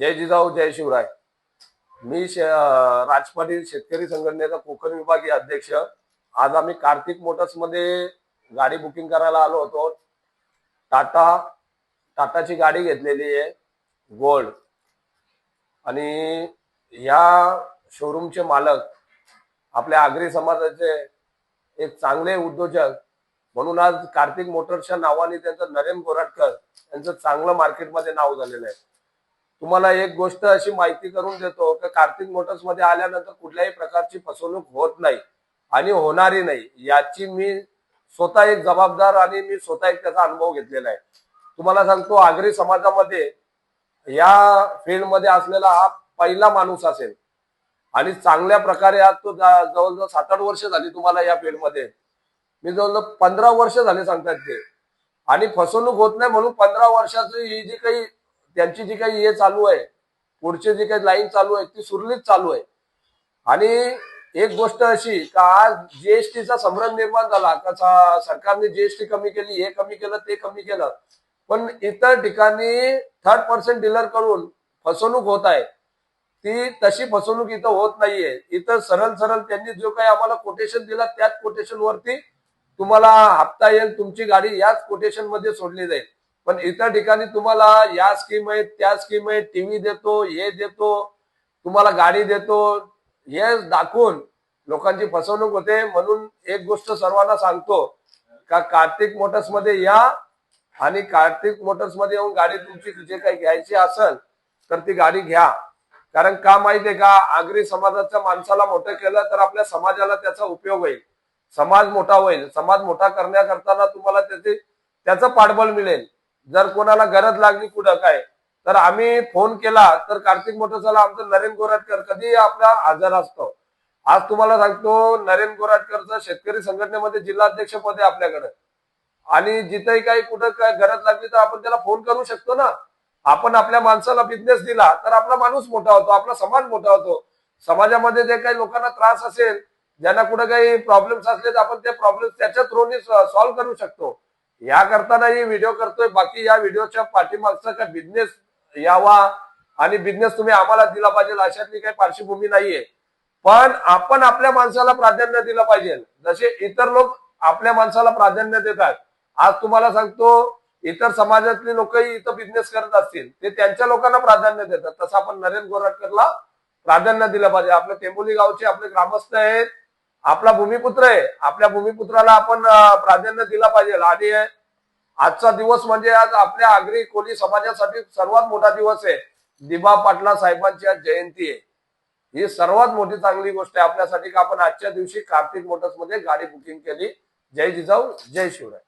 जय जिजाऊ जय शिवराय. मी शे- राजपाटील शेतकरी संघटनेचा कोकण विभागीय अध्यक्ष. आज आम्ही कार्तिक मोटर्समध्ये गाडी बुकिंग करायला आलो होतो. टाटा टाटाची गाडी घेतलेली आहे गोल्ड. आणि या शोरूमचे मालक आपल्या आगरी समाजाचे एक चांगले उद्योजक. म्हणून आज कार्तिक मोटर्सच्या नावाने त्यांचं नरेन गोराटकर यांचं चांगलं मार्केटमध्ये नाव झालेलं आहे. तुम्हाला एक गोष्ट अशी माहिती करून देतो की कार्तिक मोटर्समध्ये आल्यानंतर कुठल्याही प्रकारची फसवणूक होत नाही आणि होणारी नाही याची मी स्वतः एक जबाबदार आणि मी स्वतः एक त्याचा अनुभव घेतलेला आहे. तुम्हाला सांगतो आगरी समाजामध्ये या फील्डमध्ये असलेला हा पहिला माणूस असेल आणि चांगल्या प्रकारे आज तो जवळजवळ सात आठ वर्ष झाली तुम्हाला या फील्डमध्ये मी जवळजवळ पंधरा वर्ष झाले सांगतात ते. आणि फसवणूक होत नाही म्हणून पंधरा वर्षाची ही जी काही त्यांची जी काही हे चालू आहे पुढची जी काही लाईन चालू आहे ती सुरळीत चालू आहे. आणि एक गोष्ट अशी का आज जीएसटीचा संभ्रम निर्माण झाला का सरकारने जीएसटी कमी केली हे कमी केलं ते कमी केलं. पण इतर ठिकाणी थर्ड पर्सेंट डीलर करून फसवणूक होत आहे. ती तशी फसवणूक इथं होत नाहीये. इथं सरळ सरळ त्यांनी जो काही आम्हाला कोटेशन दिला त्याच कोटेशन वरती तुम्हाला हप्ता येईल तुमची गाडी याच कोटेशनमध्ये सोडली जाईल. पण इतर ठिकाणी तुम्हाला या स्कीम आहेत त्या स्कीम आहेत टीव्ही देतो हे देतो तुम्हाला गाडी देतो हे दाखवून लोकांची फसवणूक होते म्हणून एक गोष्ट सर्वांना सांगतो का कार्तिक मोटर्समध्ये या आणि कार्तिक मोटर्समध्ये येऊन गाडी तुमची जे काही घ्यायची असेल तर ती गाडी घ्या. कारण का माहितीये का? आगरी समाजाच्या माणसाला मोठं केलं तर आपल्या समाजाला त्याचा उपयोग होईल. समाज मोठा होईल. समाज मोठा करण्याकरताना तुम्हाला त्याचे त्याचं पाठबळ मिळेल. जर कोणाला गरज लागली कुठं काय तर आम्ही फोन केला तर कार्तिक मोटरसाला आमचं नरेन गोराटकर कधी आपला हजर असतो. आज तुम्हाला सांगतो नरेन गोराटकरचं शेतकरी संघटनेमध्ये जिल्हाध्यक्ष पद आहे आपल्याकडे. आणि जिथेही काही कुठं काय गरज लागली तर आपण त्याला फोन करू शकतो ना. आपण आपल्या माणसाला बिझनेस दिला तर आपला माणूस मोठा होतो आपला समाज मोठा होतो. समाजामध्ये जे काही लोकांना त्रास असेल ज्यांना कुठं काही प्रॉब्लेम्स असले तर आपण ते प्रॉब्लेम त्याच्या थ्रोनी सॉल्व्ह करू शकतो. या करताना हे व्हिडिओ करतोय. बाकी या व्हिडिओच्या पाठीमागचा काय बिझनेस यावा आणि बिझनेस तुम्ही आम्हाला दिला पाहिजे अशातली काही पार्श्वभूमी नाहीये. पण आपण आपल्या माणसाला प्राधान्य दिलं पाहिजे. जसे इतर लोक आपल्या माणसाला प्राधान्य देतात. आज तुम्हाला सांगतो इतर समाजातली लोकही इथं बिझनेस करत असतील ते त्यांच्या लोकांना प्राधान्य देतात. तसं आपण नरेंद्र गोराटकरला प्राधान्य दिलं पाहिजे. आपल्या तेंबोली गावचे आपले ग्रामस्थ आहेत. आपला भूमिपुत्र आहे. आपल्या भूमिपुत्राला आपण प्राधान्य दिला पाहिजे. आणि आजचा दिवस म्हणजे आज आपल्या आगरी कोली समाजासाठी सर्वात मोठा दिवस आहे. दिबा पाटला साहेबांची आज जयंती आहे. ही सर्वात मोठी चांगली गोष्ट आहे. आपल्यासाठी का आपण आजच्या दिवशी कार्तिक मोटर्समध्ये गाडी बुकिंग केली. जय जिजाऊ जय शिवराय.